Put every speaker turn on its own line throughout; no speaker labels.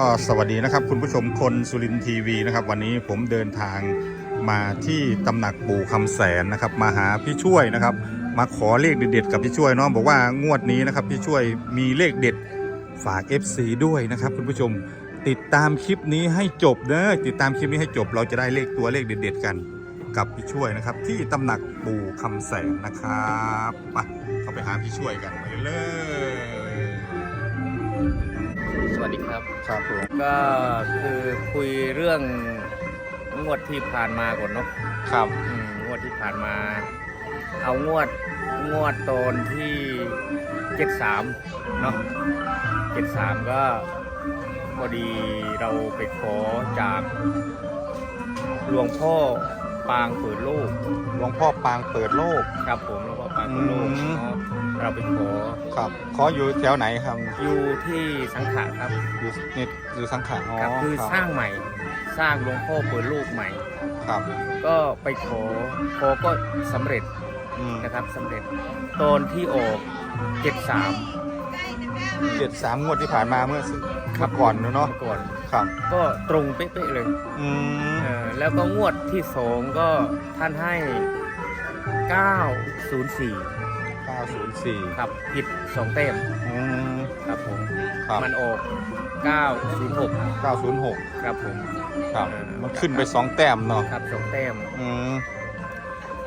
ก็สวัสดีนะครับคุณผู้ชมคนสุรินทีวีนะครับ วันนี้ผมเดินทางมาที่ตำหนักปู่คำแสนนะครับ มาหาพี่ช่วยนะครับ มาขอเลขเด็ดๆกับพี่ช่วยเนาะบอกว่างวดนี้นะครับพี่ช่วยมีเลขเด็ดฝาก FC ด้วยนะครับ คุณผู้ชมติดตามคลิปนี้ให้จบเนะติดตามคลิปนี้ให้จบ เราจะได้เลขตัวเลขเด็ด ๆ กันกับพี่ช่วยนะครับ ที่ตำหนักปู่คำแสนนะครับไปเข้าไปหาพี่ช่วยกันไปเลย
วัสดีครับ
ครับผม
ก็คือคุยเรื่องงวดที่ผ่านมาก่อนเนาะ
ครับ
อืมงวดที่ผ่านมา เอางวดงวดตอนที่เจ็ดสามเนาะเจ็ดสามก็พอดีเราไปขอจากหลวงพ่อปางเปิดโลก
หลวงพ่อปางเปิดโลก
ครับผมหลวงพ่อปางเปิดโลก
อืม
เนาะ เราไปขอ
ครับ ขออยู่แถวไหนครับ
อยู่ที่สังขะครับ
อยู่นี่อยู่สังขารอ๋อ
ครับคือ
รับ
สร้างใหม่ สร้างหลวงพ่อเปิดโลกใหม่
ครับ
ก็ไปขอขอก็สำเร็จ
อืม
นะครับสำเร็จ ตอนที่ออกเจ็ดสาม
เจ็ดสามงวดที่ผ่านมาเมื่อซึ่งเมื่อก่อนเนาะ
ก่อน
ครับ
ก็ตรงเป๊ะๆเลย
อืม
เออแล้วก็งวดที่สองก็ท่านให้ 904
เก้าศูนย์สี่
ครับผิดสองเต็ม
อืม
ครับผม
ครับ
มันออก 906
เก้าศูนย์หก
ครับผม
ครับ
เออ
มันขึ้นไปสองแต้มเนาะ
ครับสองแต้ม
อืม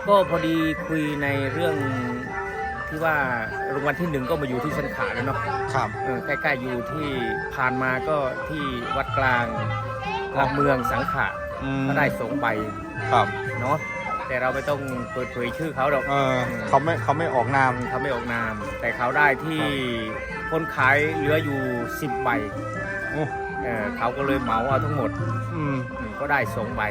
ก็พอดีคุยในเรื่องที่ว่ารางวัลที่หนึ่งก็มาอยู่ที่สันขาแล้วเนาะ
ครับ
เออใกล้ๆอยู่ที่ผ่านมาก็ที่วัดกลางกลางเมืองสังขะ
อืม
ก็ได้สองใบ
ครับ
เนาะ แต่เราไม่ต้องเปิดเผยชื่อเขาหรอก
เออเขาไม่เขาไม่ออกนาม
เขาไม่ออกนาม แต่เขาได้ที่คนขายเหลืออยู่10ใบ
โอ้
เออเขาก็เลยเหมาเอาทั้งหมด
อืม
อืมก็ได้สองใบ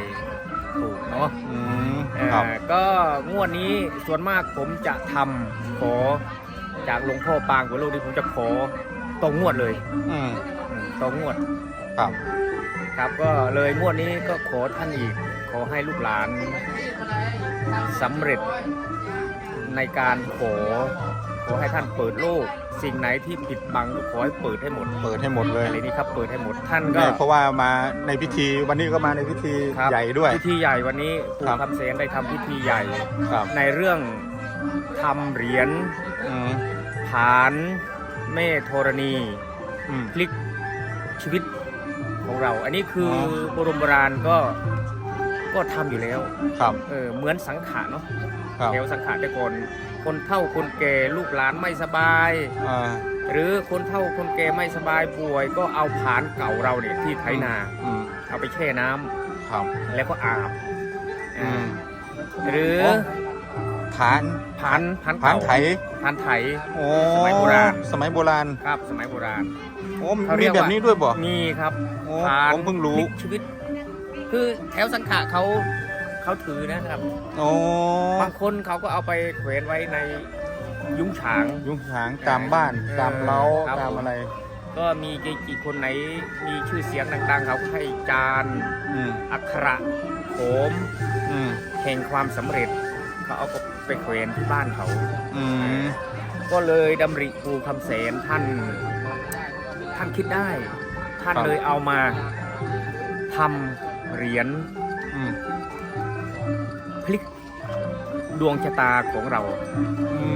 ถูกเนาะ
อืม
เอ่อ
ครับ
ก็งวดนี้ส่วนมากผมจะทำขอจากหลวงพ่อปางกับลูกที่ผมจะขอตรงงวดเลย
อืม
อืมตรงงวด
ครับ
ครับก็เลยงวดนี้ก็ขอท่านอีก ขอให้ลูกหลานสำเร็จในการขอ ขอให้ท่านเปิดโลก สิ่งไหนที่ปิดบังก็ขอให้เปิดให้หมด
เปิดให้หมดเลย
อะไรนี้ครับ เปิดให้หมดท่านก็
เนี่ยเพราะว่ามาในพิธีวันนี้ก็มาในพิธี
ครับ
ใหญ่ด้วย
พิธีใหญ่วันนี้ปู่
ครับ
คำเสนได้ทำพิธีใหญ่
ครับ
ในเรื่องทำเหรียญ
อืม
ผานเมธรณี
อืม
พลิกชีวิตของเรา อันนี้คืออ
อ
โบรมโบราณก็ ก็ทำอยู่แล้ว
ครับ
เออเหมือนสังขารเนาะ
ครับ
แถวสังขารแต่ก่อนคนเฒ่าคนแก่ลูกหลานไม่สบาย
อ่า
หรือคนเฒ่าคนแก่ไม่สบายป่วย ก็เอาผานเก่าเราเนี่ยที่ไถนา
อืม
เอาไปแช่น้ำ
ครับ
แล้วก็อาบ
อืม
หรือ
ฐาน
ผานผาน
ผาน
เก่า
ไถ
ผานไถ
โอ้
สมัยโบราณ
สมัยโบราณ
ครับ สมัยโบราณ
โอ้
เขาเรี
มี
ยกว่า
แบบนี้ด้วยบ่
มีครับ
โอ้
ผาน
ผมเพิ่งรู้
พลิกชีวิต คือแถวสังขะเขาเขาถือนะครับ
โอ้
บางคนเขาก็เอาไปแขวนไว้ในยุ้งฉาง
ยุงหางตามบ้าน
เออ
ตามเล้า
ครับ
ตามอะไร
ก็มีเกจิคนไหนมีชื่อเสียงดังๆ เขาก็ให้จาน
อืม
อักขระโขม
อืม
แห่งความสำเร็จ เขาเอาไปแขวนที่บ้านเขา
อืม
ก็เลยดำริภูคำเสนท่าน ท่านคิดได้ ท่านเลยเอามาทำ เหรียญ
อืม
พลิกดวงชะตาของเรา
อื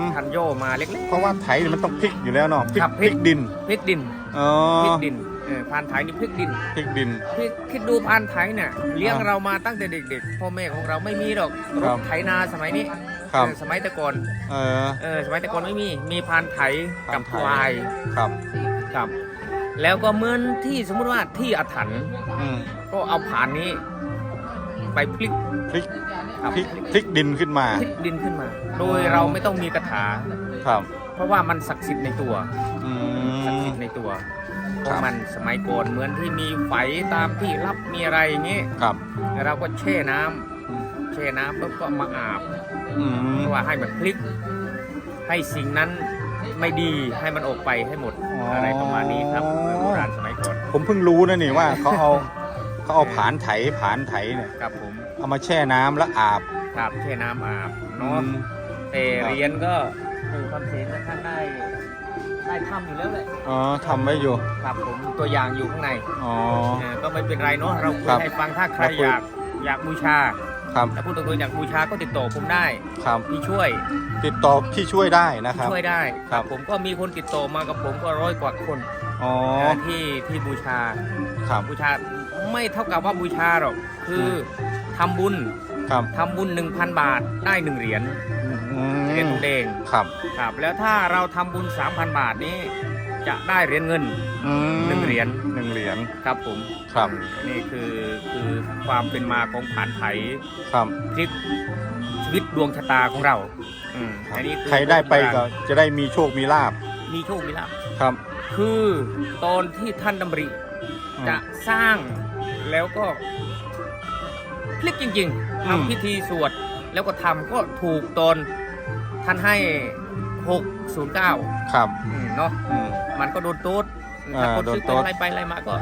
ม
ท่านโย่มาเล็ก
เพราะว่าไถเนี่ยมันต้องพลิกอยู่แล้วเนาะพลิก
ครับ
พลิกดิน
ๆพลิกดิน
อ๋อ
พลิกดินเออพานไถนี่พลิกดิน
พลิกดิน
คิดคิดดูพานไถเนี่ยเลี้ยง
ครับ
เรามาตั้งแต่เด็ก ๆพ่อแม่ของเราไม่มีหรอกร
ครั
ถ
บ
ไถนาสมัยนี้
ครับ
เออสมัยแต่ก่อน
เออ
เออสมัยแต่ก่อนไม่มีมีพานไถกับ
พานไถ
ควาย
ครับ
ครับ แล้วก็เหมือนที่สมมุติว่าที่อาถรรพ์
อืม
ก็เอาผานนี้ ไปพลิก
พลิก
ครับ
พลิกพลิกดินขึ้นมา
พลิกดินขึ้นมา โดยเราไม่ต้องมีคาถา
ครับ
เพราะว่ามันศักดิ์สิทธิ์ในตัว
อื
ศักดิ์
ม
สิทธิ์ในตัวเพ
ครั
ราะ
บ
มันสมัยก่อนเหมือนที่มีไฝตามที่รับมีอะไรอย่างงี้
ครับ
เราก็แช่น้ำแช่น้ำแล้วก็มาอาบ
อืม
เพราะว่าให้มันพลิก ให้สิ่งนั้น ไม่ดีให้มันออกไปให้หมดอะไรประมาณนี้ครับโบราณสมัยก่อน
ผมเพิ่งรู้นะนี่ว่าเขาเอาเขาเอาผานไถผานไถเนี่ย
ครับผม
เอามาแช่น้ำแล้วอาบ
ครับแช่น้ำอาบเนาะ
อืม
แต่เรียนก็ปู่คำเสนท่านได้ทได้ทำอยู่แล้วแหละ
อ๋อทำไว้อยู่
ครับผมตัวอย่างอยู่ข้างใน
อ๋อ
เออก็ไม่เป็นไรเนาะเราคุ
ครั
ย
บ
ให้ฟังถ้าใคร
เราคุย
อยากอยากบูชา
ครับ
ถ้าพูดตรงๆอยากบูชาก็ติดต่อผมได้
ครับ
พี่ช่วย
ติดต่อที่ช่วยได้นะค
พี่
รับ
ช่วยได้
ครับ
ผมก็มีคนติดต่อมากับผมก็ร้อยกว่าคน
อ๋อ
นะที่ที่บูชา
ครับ
บูชาไม่เท่ากับว่าบูชาหรอกคือทำบุญ
ครับ
ทำบุญ 1,000 บาทได้หนึ่งเหรียญ
อื
เหรียญ
ม
ทองแดง
ครับ
ครับ แล้วถ้าเราทำบุญ 3,000 บาทนี้ จะได้เหรียญเงิน
อืม
หนึ่งเหรียญ
หนึ่งเหรียญ
ครับผม
ครับ
นี่คือคือความเป็นมาของผ่านไถ
ครับ
พลิกชีวิตดวงชะตาของเรา อืมอันนี้อ
ใครได้ไปก็จะได้มีโชคมีลาบ
มีโชคมีลาภ
ครับ
คือตอนที่ท่านดำริ
อืม
จะสร้างแล้วก็พลิกจริง ๆ
อืม
ทำพิธีสวด แล้วก็ทำก็ถูกตอนท่านให้ 609
ครับ
อืมเนาะ
อืม
มันก็โดนโต๊ด
อ่า
ถ้าคน
โดน
ซื้อ
โต๊
ไป
ด
ไล่ไปไล่มาก็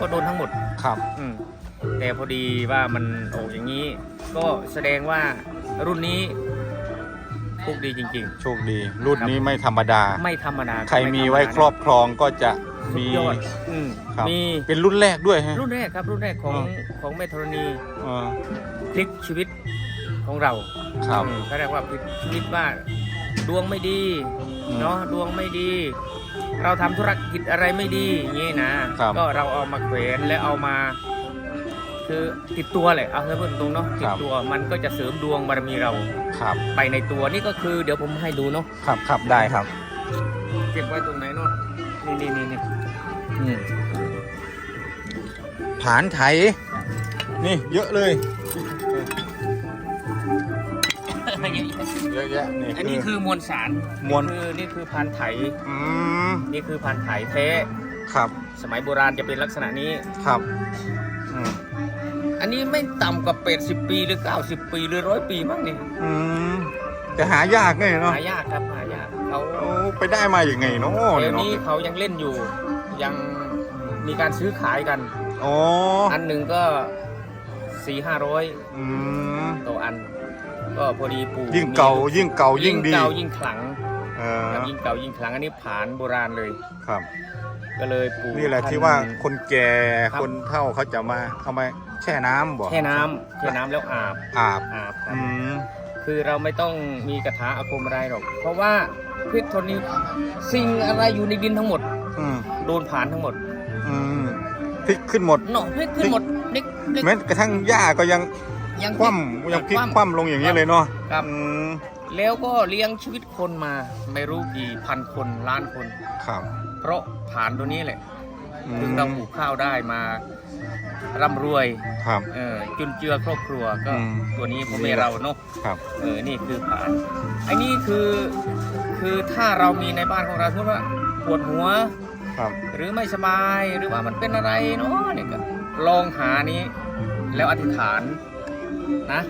ก็โดนทั้งหมด
ครับ
อืมแต่พอดีว่ามันโอ้อย่างนี้ ก็แสดงว่ารุ่นนี้โชคดีจริง
โชคดี รุ่นนี้ไม่ธรรมดา
ๆ ไม่ธรรมดา
ใครมีไว้ครอบครองก็จะ
สุด
มี
ยอดอืม
ครับ
มี
เป็นรุ่นแรกด้วยฮะ
รุ่นแรกครับรุ่นแรกของ
อ๋อ
ของแม่ธรณี
เออ
พลิกชีวิตของเรา
ครับ
อืมเขาเรียกว่าพลิกชีวิตว่า ดวงไม่ดี
อืม
เนาะดวงไม่ดี เราทำธุรกิจอะไรไม่ดีอย่างนี้นะครับก็เราเอามาแขวนและเอามา คือติดตัวแหละเอาให้พูดตรงๆเนาะติดตัวมันก็จะเสริมดวงบารมีเรา
ครับ
ไปในตัวนี่ก็คือเดี๋ยวผมให้ดูเนาะ
ครับครับได้ครับ
เก็บไว้ตรงไหนเนาะนี่นี่นี่นี่อืม
ผานไถนี่เยอะเลย เยอะแยะ
อันนี้
นี่
คือมวลสาร
มวล
คือนี่คือพันไถ
อืม
นี่คือพันไถแท้
ครับ
สมัยโบราณจะเป็นลักษณะนี้
ครับอืม
อันนี้ไม่ต่ำกว่า80ปีหรือ90ปีหรือร้อยปีมั้งเนี่ย
อืมจะหายากไงเนาะ
หายากครับหายากเขา
โอ้ไปได้มาอย่างไงเนาะ
เดี๋
เนี่ยยวเนาะ
นี้เขายังเล่นอยู่ ยังมีการซื้อขายกัน
อ๋อ
อันหนึ่งก็สี่ห้าร้อย
อืม
ต่ออัน ก็พอดีปู่
ยิ่งเก่ายิ่งเก่ายิ่งดี
เก่ายิ่งขลัง
เออ
ครับยิ่งเก่ายิ่งขลังอันนี้ผานโบราณเลย
ครับ
ก็เลยปู่
นี่แหละ
ท่
ที่ว่าคนแก่
ครับ
คนเฒ่าเขาจะมาเอามาแช่น้ำบ่
แช่น้ำแช่น้ำแล้วอาบ
อาบ
อาบครับ
อืม
คือเราไม่ต้องมีคาถาอาคมอะไรหรอก เพราะว่าพิษทนนี้สิ่งอะไรอยู่ในดินทั้งหมด
อืม
โดนผ่านทั้งหมด
อืมพลิกขึ้นหมด
เนาะพลิกขึ้นหมดพลิกพลิก
แม้กระทั่งหญ้าก็ยัง
ยัง
คว่ำยังพลิกคว่ำลงอย่างนี้เลยเนาะ
ครับ
อืม
แล้วก็เลี้ยงชีวิตคนมาไม่รู้กี่พันคนล้านคน
ครับ
เพราะผ่านตัวนี้แหละ
อืม
ถึงเราปลูกข้าวได้มาร่ำรวย
ครับ
เออจุนเจือครอบครัวก็
อืม
ตัวนี้ผมไม่เราเนาะ
ครับ
เออนี่คือผ่านไอ้นี่คือคือถ้าเรามีในบ้านของเราสมมติว่าปวดหัว
ครับ
หรือไม่สบายหรือว่ามันเป็นอะไรเนาะเนี่ยก็ลองหานี้ แล้วอธิษฐาน นะ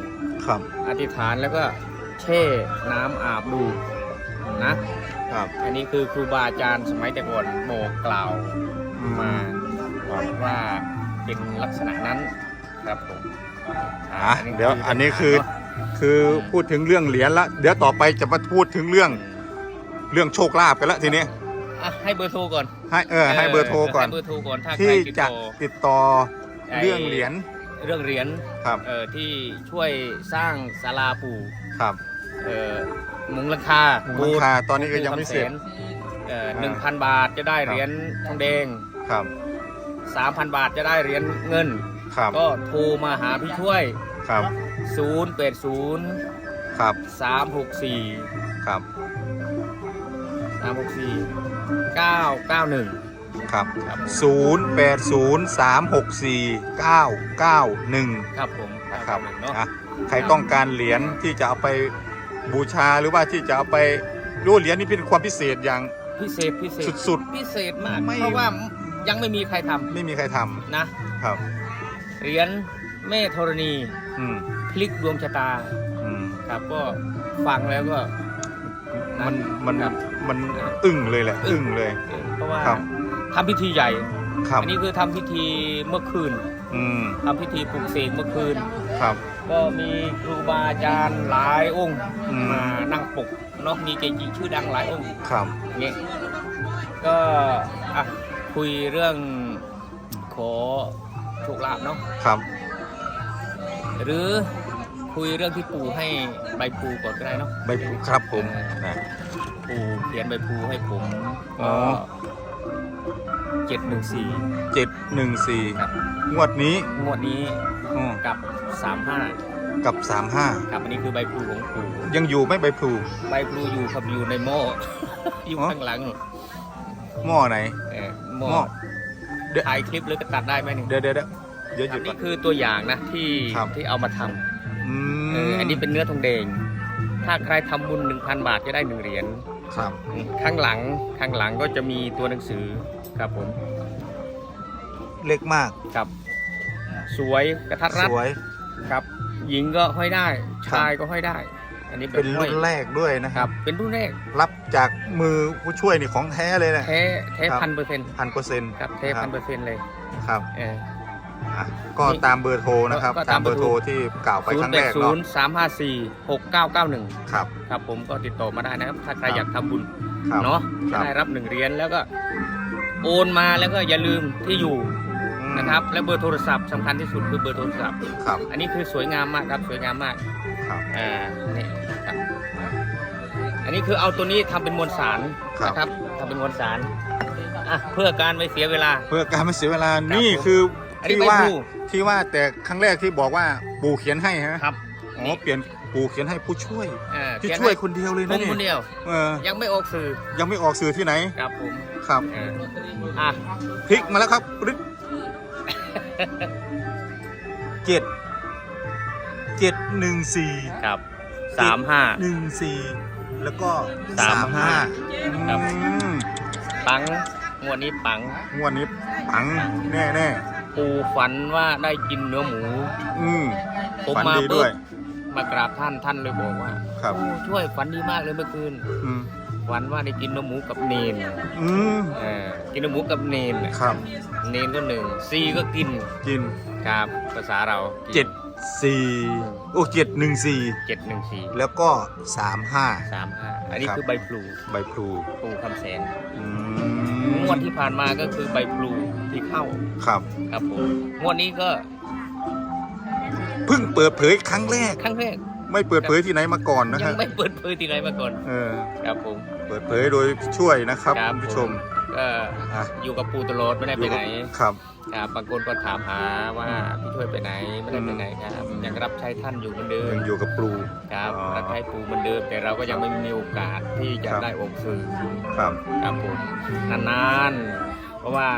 ครับ
อธิษฐานแล้วก็แช่น้ำอาบดูนะ
ครับ
อันนี้คือครูบาอาจารย์สมัยแต่ก่อนบอกกล่าว
อื
มา
ครับ
ว่าเป็นลักษณะนั้นครับผม
อะเดี๋ยวอันนี้คือคือพูดถึงเรื่องเหรียญละเดี๋ยวต่อไปจะมาพูดถึงเรื่องเรื่องโชคลาภกันละทีนี้
อะให้เบอร์โทรก่อน
ให้เออให้เบอร์โทรก่อน
ให้เบอร์โทรก่อนถ้าใคร
ที่
ติด
จะ
ต่อ
ติดต่อ
ไอ้
เรื่องเหรียญ
เรื่องเหรียญ
ครับ
เอ่อที่ช่วยสร้างศาลาปู่
ครับ
เอ่อมุงหลังคา
มูลค่าตอนนี้ก็ยังไม่เสร็จ
เอ่อหนึ่งพันบาทจะได้เหรียญทองแดง
ครับ
สามพันบาทจะได้เหรียญเงิน
ครับ
ก็โทรมาหาพี่ช่วย
ครับ
0 8 0
ครับ
3 6 4
ครับ
3 6 4 9 9 1
ครับ
ครับผม
ศูนย์แปดศูนย์สามหกสี่เก้าเก้าหนึ่ง
ครับผม
นะครับ
91เนาะ
อะใครต้องการเหรียญที่จะเอาไปบูชาหรือว่าที่จะเอาไปรู้เหรียญนี่เป็นความพิเศษอย่าง
พิเศษพิเศษ
สุด
พิเศษมาก
ไม่
เพราะว่ายังไม่มีใครท
ๆไม่มีใครทำ
นะำ
ครับ
เหรียญแม่ธรณี
อืม
พลิกดวงชะตา
อืม
ครับ ก็ฟังแล้วก็ะ
มันมัน
ครับ
มันอึ้งเลยแหละอึ้งเลย
เพราะว่า
ครับ
ทำพิธีใหญ่
ครับ
อันนี้คือทำพิธีเมื่อคืน
อืม
ทำพิธีปลุกเสกเมื่อคืน
ครับ
ก็มีครูบาอาจารย์หลายองค์
อืม
มานั่งปกเนาะมีเกจิชื่อดังหลายองค์
ครับ
เงี้ยก็อะคุยเรื่องขอโชคลาภเนาะ
ครับ
หรือคุยเรื่องที่ปู่ให้ใบปูก่อนก็ได้เนาะ
ใบพลูครับผมนะ
ปู่เขียนใบปูให้ผม
อ๋
ก็
อ
เจ็ดหนึ่งสี่
เจ็ดหนึ่งสี่
ครับ
งวดนี้
งวดนี้
อ๋อ
กับสามห้า
กับสามห้า
ครับอันนี้คือใบพลูของปู่
ยังอยู่ไหม่ใบพลู
ใบพลูอยู่ครับอยู่ในหม้อ อยู่
อ๋อ
ข้างหลังนู่น
หม้อไหน
เออหม้อ
หม้อ เดี๋ยว
ถ่ายคลิปหรือก็ตัดได้ไหมนี่
เดี๋ยวเดี๋ยวเดี๋ยวเดี๋ยวห
อั
ยุ
น
ดก่อ
นี้
น
คือตัวอย่างนะที่
ครับ
ที่เอามาทำ
อืม
เอออันนี้เป็นเนื้อทองแดงถ้าใครทำบุญ 1,000 บาทจะได้หนึ่งเหรียญ
ครับ
ข้างหลังข้างหลังก็จะมีตัวหนังสือครับผม
เล็กมาก
ครับ สวยกระทัดรัด
สวย
ครับ หญิงก็ห้อยได้ ชายก็ห้อยได้ อันนี้
เป็น
ห้อ
รุ่
ย
นแรกด้วยนะค
ค
รั
รับบเป็นรุ่นแรก
รับจากมือผู้ช่วยนี่ของแท้เลยนะ
แท้แท้
ครับ
พันเปอร์เซ็นต์
พันเปอร์เซ็นต์
ครับแท้พันเปอร์เซ็นต์เลย
ครับ
เออ
อะก็ตามเบอร์โทรนะครับ
ก็
ตา
ตามม
เบอร์โทร
เบอร์โทร
ที่กล่าวไป
ศู
คนรั้
ย์
ง
แป
แร
ด
ก
ศู
เนาะ
นย์สามห้าสี่หกเก้าเก้าหนึ่ง
ครับ
ครับผมก็ติดต่อมาได้นะครับ ถ้าใคร
ครับ
อยากทำบุญ
ครับ
เนาะ
ค
จะ
รับ
ได้รับหนึ่งเหรียญแล้วก็โอนมาแล้วก็อย่าลืมที่อยู่
อืม
นะครับ และเบอร์โทรศัพท์สำคัญที่สุดคือเบอร์โทรศัพท์
ครับ
อันนี้คือสวยงามมากครับสวยงามมาก
ครับ
อ่านี่ครับอันนี้คือเอาตัวนี้ทำเป็นมวลสาร
ครับ
นะครับทำเป็นมวลสารอะเพื่อการไม่เสียเวลา
เพื่อการไม่เสียเวลา
ครับ
นี่
ผม
คือ
อันนี้
ที่ว่า
ใบพลู
ที่ว่าแต่ครั้งแรกที่บอกว่าปู่เขียนให้ฮะ
ครับ
อ๋อเปลี่ยนปู่เขียนให้ผู้ช่วย
อ่า
ที่
เขีน
ช่วย
ให้
คนเดียวเลย
ผ
นะ
ม
นี่
คนเดียว
เออ
ยังไม่ออกสื่อ
ยังไม่ออกสื่อที่ไหน
ครับผม
ครับ
เอออะ
พลิกมาแล้วครับรึดเจ็ดเจ็ดหนึ่งสี่
ครับสามห้า
หนึ่งสี่แล้วก็
สามห้า ครับ
อืม
ปังงวดนี้ปัง
งวดนี้ปังแน่แน่
ปูฝันว่าได้กินเนื้อหมู
ๆอืม
ผม
ฝัน
มา
ดี
ปุ๊
ด้
บ
วย
มากราบท่านท่านเลยบอกว่า
ครับ
โอ้ช่วยฝันดีมากเลยเมื่อคืน
อืม
ฝันว่าได้กินเนื้อหมูกับเนน
อืม
เออกินเนื้อหมูกับเนน
ครับ
เนนก็หนึ่งซีก็กิน
กิน
ครับภาษาเรา
เจ็ดสี่โอ้เจ็ดหนึ่งสี่
เจ็ดหนึ่งสี่
แล้วก็สามห้า
สามห้าอันนี้
ครับ
คือใบพลู
ใบพลู
ปูคำแสน
อื
งวดที่ผ่านมาก็คือใบพลู ที่เข้า
ครับ
ครับผมงวดนี้ก็
เพิ่งเปิดเผยครั้งแรก
ครั้งแรก
ไม่เปิดเผยที่ไหนมาก่อนนะ
ยั
ฮะ
งไม่เปิดเผยที่ไหนมาก่อน
เออ
ครับผม
เปิดเผยโดยช่วยนะครับ
ครับ
คุณผู้ชม
ก็
อะ
อยู่กับปูตลอดไม่ได้ไปไหน
ครับ
ครับบางคนก็ถามหาว่าพี่ช่วยไปไหนไม่ได้ไปไหนครับยังรับใช้ท่านอยู่เหมือนเดิม
ยังอยู่กับปลู
ครับ
อ๋อ
รับใช้ปูเหมือนเดิมแต่เราก็ยังไม่มีโอกาสที่จะ
ครับ
ได้ออกสื่อ
ครับ
ครับผมนานๆเพราะว่า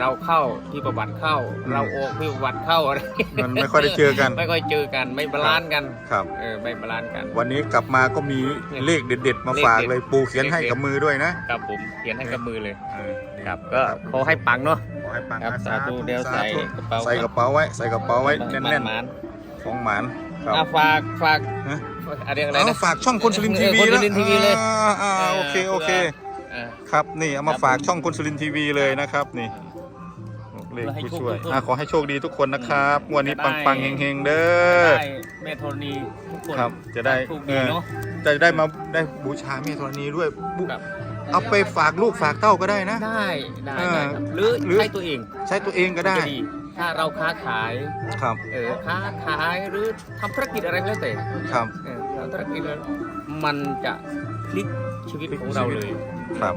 เราเข้าที่ประวัติเข้า
อืม
เราออกที่ประวัติเข้าอะไร
มันไม่ค่อยได้เจอกัน
ไม่ค่อยเจอกันไม่บาลานซ์กัน
ครับ
เออไม่บาลานซ์กัน
วันนี้กลับมาก็มีเลขเด็ด ๆ มาฝาก
เลขเด็ด
เลยปูเขียนให้กับมือด้วยนะครับ
ผมเขียนให้กับมือเลย
เออนี่
ครับก็ขอให้ปังเนาะ
ขอให้ปัง
ครับ
นะ
สาธุเดี๋ยวใส่
ธุ
กระเป๋า
ใส่กระเป๋าไว้ใส่กระเป๋าไว้แน่น
หมาน
ๆของหมานครับ
ๆอะฝากฝาก
ฮะ
อะไรอะไร
เอา
นะ
ฝากช่องคนสุรินทร์ทีวี
เออคนสุ
แล้ว
รินทร์ทีวีเลย
อ่าอ่าโอเคโอเค
เออ
ครับนี่เอามา
ครับ
ฝากช่องคนสุรินทร์ทีวีเลยนะครับนี่ เลข
ให้
ผู้
โชค
ช่วย
ทุกคน
อะขอให้โชคดีทุกคนนะครับงวันนี้
จะได้
ปังๆเฮงๆเด้อ
ได้แม่ธรณีทุกคน
ครับจะได้
ถูกดีเนาะ
จะได้มาได้บูชาแม่ธรณีด้วยบุ
ครับ
เอาไปฝากลูกฝากเต้าก็ได้นะ
ได้ได้
เออ
ได้ครับหรือ
หรือ
ใช้ตัวเอง
ใช้ตัวเองก็ได้
จะถ้าเราค้าขาย
ครับ
เออค้าขายหรือทำธุรกิจอะไรก็แล้วแต่
ครับ
เออทำธุรกิจแล้วมันจะพลิกชีวิตของเราเลย
ครับ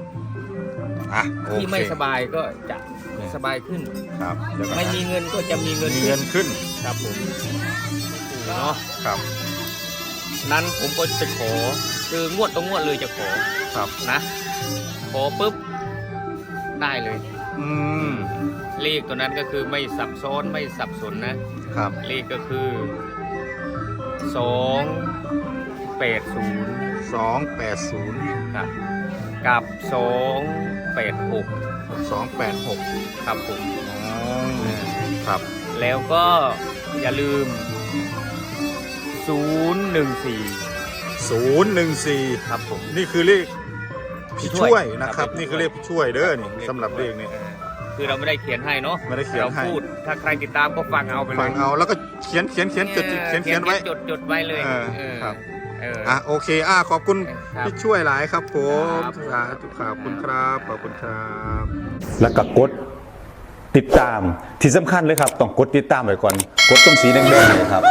อะโอ
ที่
เค
ไม่สบายก็จะ
เนี่ย
สบายขึ้น
ครับเดี๋ยวก่อน
ไม่
นะ
มีเงินก็จะมีเงิน
มีเงินขึ้น
ครับผมเนาะ
ครับ
นั้นผมก็จะขอคืองวดต้องงวดเลยจะขอ
ครับ
นะ ขอปุ๊บได้เลย
อืม
เลขตัวนั้นก็คือไม่สับซ้อนไม่สับสนนะ
ครับ
เลขก็คือสองแปดศูนย์
สองแปดศูนย์
ครับกับสอง แปดหก
สองแปดหก
ครับผม
ครับ
แล้วก็อย่าลืมศูนย์หนึ่งสี่
ศูนย์หนึ่งสี่
ครับผม
นี่คือเลขพี่ช่วยนะค
ครั
รับบนี่คือเลขพี่ช่วยเด้อนี่สำหรับเลขนี้
ออคือเราไม่ได้เขียนให้เนาะ
ไม่ได้เขียน
เรา
ให้
พูดถ้าใครติดตามก็ฟังเอาไปเลย
ฟังเอาแล้วก็เขียนเขียนเขียนจดเขียนเขียนไว้
จดจดไว้เลย
เออ
เออ
ครับ
เออ
อะโอเคอะขอบคุณ
ครับ
พี่ช่วยหลายครับผม
ครับ
สาธุขอบคุณครับขอบคุณครับ
แล้วก็กดติดตามที่สำคัญเลยครับ ต้องกดติดตามไว้ก่อน กดตรงสีแดงๆเนยครับ